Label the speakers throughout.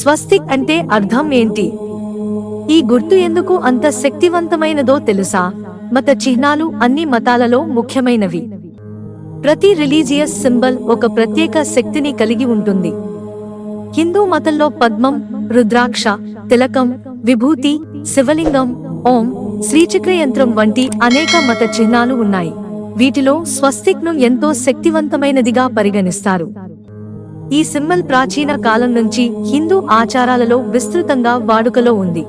Speaker 1: స్వస్తిక్ అంటే అర్థం ఏంటి? ఈ గుర్తు ఎందుకు అంత శక్తివంతమైనదో తెలుసా? మత చిహ్నాలు అన్ని మతాలలో ముఖ్యమైనవి. ప్రతి రిలీజియస్ సింబల్ ఒక ప్రత్యేక శక్తిని కలిగి ఉంటుంది. హిందూ మతంలో పద్మం రుద్రాక్ష తిలకం విభూతి శివలింగం ఓం శ్రీచక్ర యంత్రం వంటి అనేక మత చిహ్నాలు ఉన్నాయి. వీటిలో స్వస్తిక్ను ఎంతో శక్తివంతమైనదిగా పరిగణిస్తారు. ఈ సింబల్ ప్రాచీన కాలం నుంచి హిందూ ఆచారాలలో విస్తృతంగా వాడుకలో ఉంది.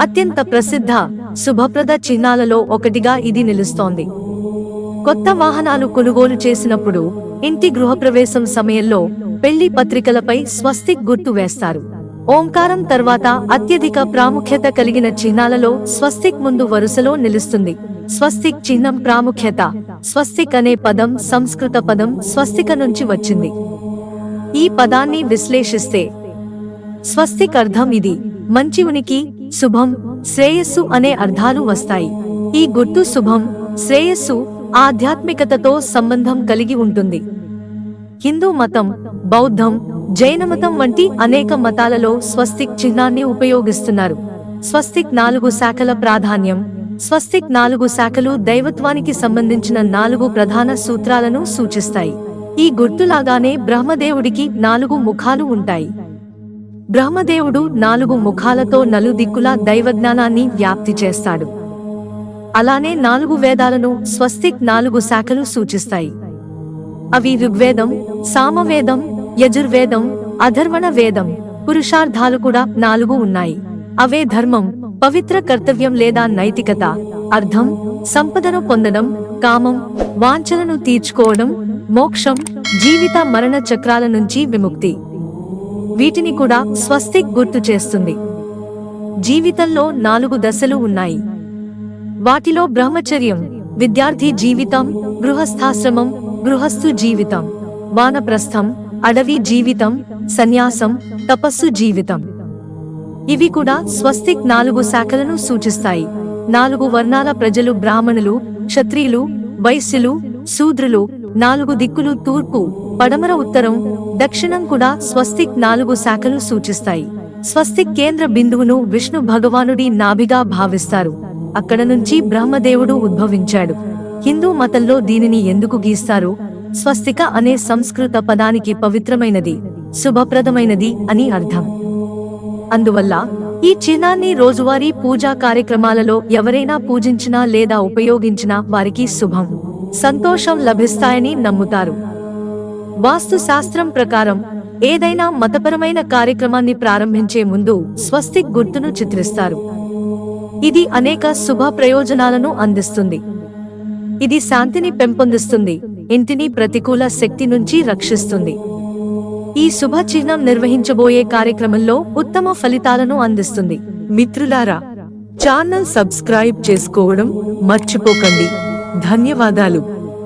Speaker 1: అత్యంత ప్రసిద్ధ శుభప్రద చిహ్నాలలో ఒకటిగా ఇది నిలుస్తోంది. కొత్త వాహనాలు కొనుగోలు చేసినప్పుడు ఇంటి గృహప్రవేశం సమయంలో పెళ్ళి పత్రికలపై స్వస్తిక్ గుర్తు వేస్తారు. ఓంకారం తర్వాత అత్యధిక ప్రాముఖ్యత కలిగిన చిహ్నాలలో స్వస్తిక్ ముందు వరుసలో నిలుస్తుంది. స్వస్తిక్ చిహ్నం ప్రాముఖ్యత స్వస్తిక్ అనే పదం సంస్కృత పదం స్వస్తిక నుంచి వచ్చింది. ఈ పదాన్ని విశ్లేషిస్తే. స్వస్తిక్ అర్థం ఇది. మంచి ఉనికి శుభం శ్రేయస్సు అనే అర్థాలు వస్తాయి. ఈ గుర్తు శుభం శ్రేయస్సు ఆధ్యాత్మికతతో సంబంధం కలిగి ఉంటుంది. హిందూ మతం బౌద్ధం జైన మతం వంటి అనేక మతాలలో స్వస్తిక్ చిహ్నాన్ని ఉపయోగిస్తున్నారు. స్వస్తిక్ నాలుగు శాఖల ప్రాధాన్యం. స్వస్తిక్ నాలుగు శాఖలు దైవత్వానికి సంబంధించిన నాలుగు ప్రధాన సూత్రాలను సూచిస్తాయి. ఈ గుర్తులాగానే బ్రహ్మదేవుడికి నాలుగు ముఖాలు ఉంటాయి. బ్రహ్మదేవుడు నాలుగు ముఖాలతో నలుదిక్కులా దైవజ్ఞానాన్ని వ్యాప్తి చేస్తాడు. అలానే నాలుగు వేదాలను స్వస్తిక్ నాలుగు శాఖలు సూచిస్తాయి. అవి ఋగ్వేదం సామవేదం యజుర్వేదం అధర్వణ వేదం పురుషార్థాలు కూడా నాలుగు ఉన్నాయి. అవే ధర్మం పవిత్ర కర్తవ్యం లేదా నైతికత. అర్థం సంపదను పొందడం కామం వాంఛలను తీర్చుకోవడం మోక్షం జీవిత మరణ చక్రాల నుంచి విముక్తి. వీటిని కూడా స్వస్తిక్ గుర్తు చేస్తుంది. జీవితంలో నాలుగు దశలు ఉన్నాయి. వాటిలో బ్రహ్మచర్యం విద్యార్థి జీవితం గృహస్థాశ్రమం గృహస్థు జీవితం వానప్రస్థం అడవి జీవితం సన్యాసం తపస్సు జీవితం. ఇవి కూడా స్వస్తిక్ నాలుగు శాఖలను సూచిస్తాయి. నాలుగు వర్ణాల ప్రజలు బ్రాహ్మణులు క్షత్రియులు వైశ్యులు శూద్రులు నాలుగు దిక్కులు తూర్పు పడమర ఉత్తరం దక్షిణం కూడా స్వస్తిక్ నాలుగు శాఖలు సూచిస్తాయి. స్వస్తిక్ కేంద్ర బిందువును విష్ణు భగవానుడి నాభిగా భావిస్తారు. అక్కడ నుంచి బ్రహ్మదేవుడు ఉద్భవించాడు. హిందూ మతంలో దీనిని ఎందుకు గీస్తారు? స్వస్తిక అనే సంస్కృత పదానికి పవిత్రమైనది శుభప్రదమైనది అని అర్థం. అందువల్ల ఈ చిహ్నాన్ని రోజువారీ పూజా కార్యక్రమాలలో ఎవరైనా పూజించినా లేదా ఉపయోగించినా వారికి శుభం సంతోషం లభిస్తాయని నమ్ముతారు. వాస్తు శాస్త్రం ప్రకారం ఏదైనా మతపరమైన కార్యక్రమాన్ని ప్రారంభించే ముందు స్వస్తిక్ గుర్తును చిత్రిస్తారు. ఇది అనేక శుభ ప్రయోజనాలను అందిస్తుంది. ఇది శాంతిని పెంపొందిస్తుంది ఇంటిని ప్రతికూల శక్తి నుంచి రక్షిస్తుంది. ఈ శుభ చిహ్నం నిర్వహించబోయే కార్యక్రమంలో ఉత్తమ ఫలితాలను అందిస్తుంది. మిత్రులారా ఛానల్ సబ్స్క్రైబ్ చేసుకోవడం మర్చిపోకండి. ధన్యవాదాలు.